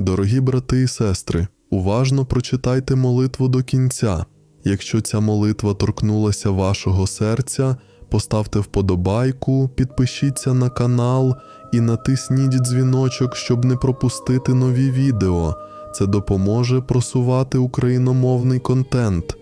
Дорогі брати і сестри, уважно прочитайте молитву до кінця. Якщо ця молитва торкнулася вашого серця, поставте вподобайку, підпишіться на канал і натисніть дзвіночок, щоб не пропустити нові відео. Це допоможе просувати україномовний контент.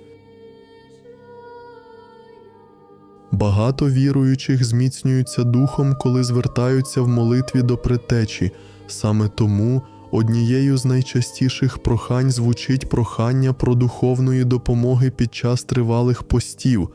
Багато віруючих зміцнюються духом, коли звертаються в молитві до предтечі. Саме тому однією з найчастіших прохань звучить прохання про духовної допомоги під час тривалих постів.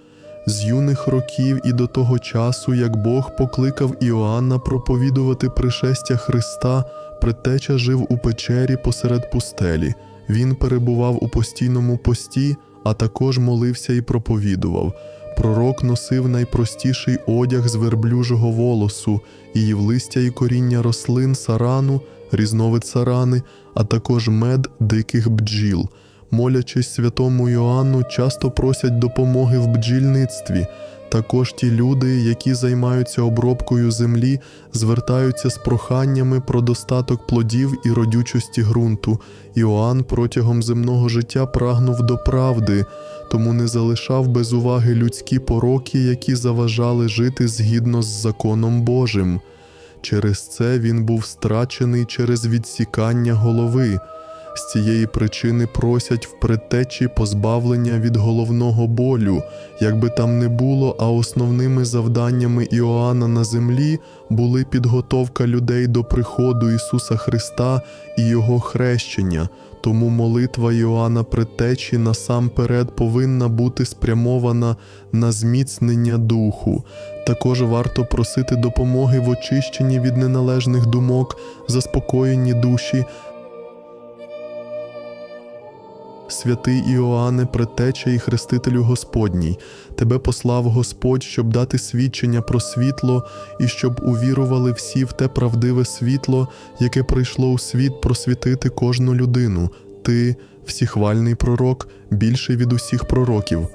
З юних років і до того часу, як Бог покликав Іоанна проповідувати пришестя Христа, предтеча жив у печері посеред пустелі. Він перебував у постійному пості, а також молився і проповідував. Пророк носив найпростіший одяг з верблюжого волосу, її листя і коріння рослин, сарану, різновид сарани, а також мед диких бджіл. Молячись святому Йоанну, часто просять допомоги в бджільництві. Також ті люди, які займаються обробкою землі, звертаються з проханнями про достаток плодів і родючості ґрунту. Іоанн протягом земного життя прагнув до правди, тому не залишав без уваги людські пороки, які заважали жити згідно з законом Божим. Через це він був страчений через відсікання голови. З цієї причини просять в предтечі позбавлення від головного болю, якби там не було, а основними завданнями Іоанна на землі були підготовка людей до приходу Ісуса Христа і Його хрещення. Тому молитва Йоанна Притечі насамперед повинна бути спрямована на зміцнення духу. Також варто просити допомоги в очищенні від неналежних думок, заспокоєнні душі, Святий Іоанне, предтеча і хрестителю Господній, тебе послав Господь, щоб дати свідчення про світло і щоб увірували всі в те правдиве світло, яке прийшло у світ просвітити кожну людину. Ти, всіхвальний пророк, більший від усіх пророків.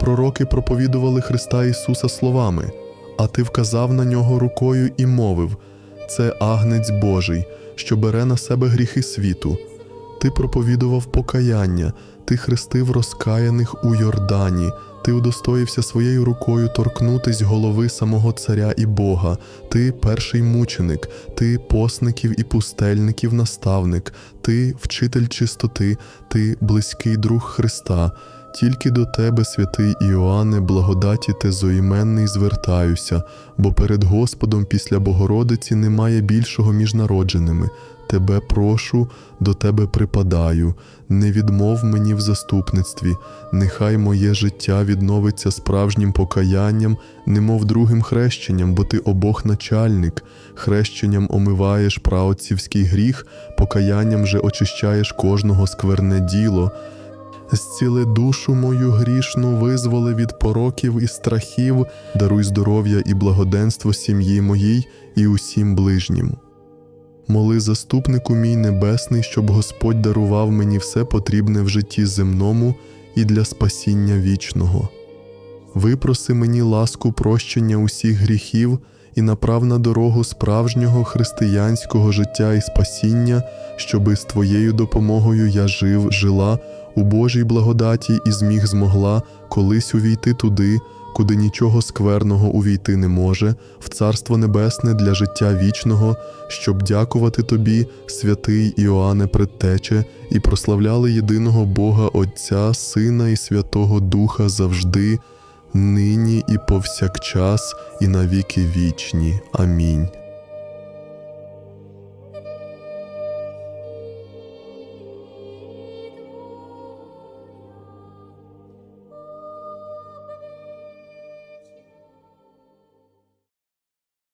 Пророки проповідували Христа Ісуса словами, а ти вказав на нього рукою і мовив: Це агнець Божий, що бере на себе гріхи світу. Ти проповідував покаяння, ти хрестив розкаяних у Йордані, ти удостоївся своєю рукою торкнутись голови самого царя і Бога, ти перший мученик, ти посників і пустельників наставник, ти вчитель чистоти, ти близький друг Христа. Тільки до тебе, святий Іоанне, благодаті те зоіменний звертаюся, бо перед Господом після Богородиці немає більшого між народженими. Тебе прошу, до тебе припадаю, не відмов мені в заступництві, нехай моє життя відновиться справжнім покаянням, немов другим хрещенням, бо ти обох начальник, хрещенням омиваєш праотцівський гріх, покаянням же очищаєш кожного скверне діло. Зціли душу мою грішну, визволи від пороків і страхів, даруй здоров'я і благоденство сім'ї моїй і усім ближнім. Моли заступнику мій небесний, щоб Господь дарував мені все потрібне в житті земному і для спасіння вічного. Випроси мені ласку прощення усіх гріхів і направ на дорогу справжнього християнського життя і спасіння, щоби з Твоєю допомогою я жив, жила у Божій благодаті і зміг змогла колись увійти туди, куди нічого скверного увійти не може, в Царство Небесне для життя вічного, щоб дякувати Тобі, святий Іоанне Предтече, і прославляли єдиного Бога Отця, Сина і Святого Духа завжди, нині і повсякчас, і навіки вічні. Амінь.